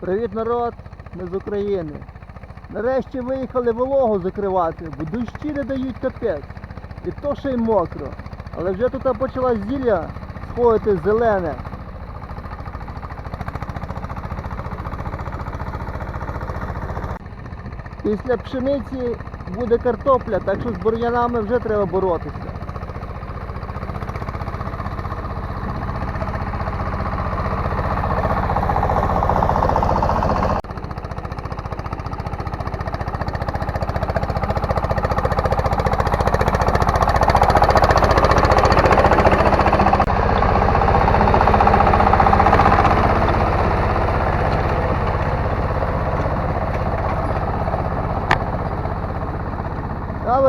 Привіт, народ! Ми з України. Нарешті виїхали вологу закривати, бо дощі не дають капець. І то ще й мокро. Але вже тут почала зілля сходити зелене. Після пшениці буде картопля, так що з бур'янами вже треба боротися.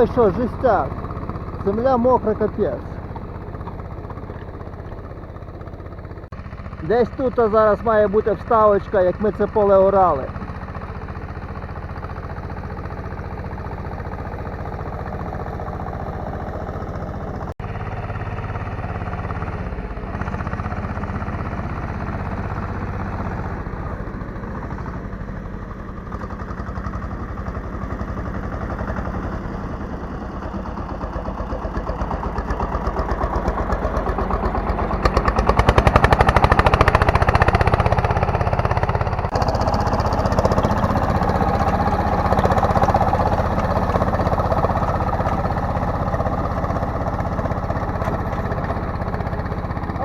Ви що, жестяк? Земля мокра капець. Десь тут зараз має бути вставочка, як ми це поле орали.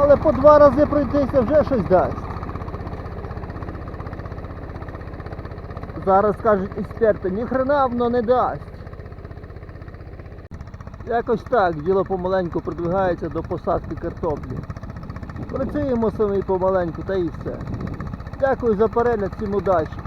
Але по два рази пройтися вже щось дасть. Зараз кажуть експерти, ні хрена воно не дасть. Якось так, діло помаленьку продвигається до посадки картоплі. Працюємо самі помаленьку та і все. Дякую за перегляд, всім удачі.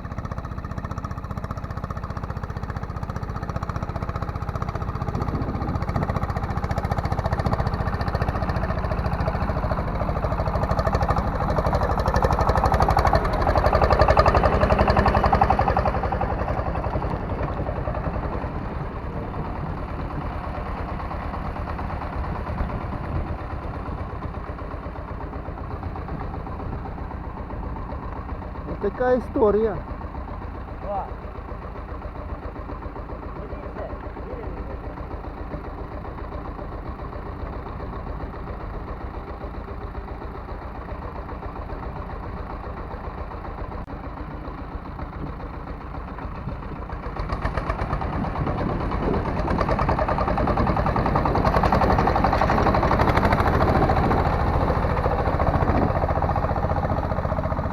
Така історія.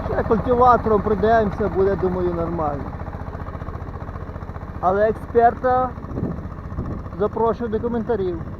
Ще культиватором прийдемося, буде, думаю, нормально. Але експерта запрошую до коментарів.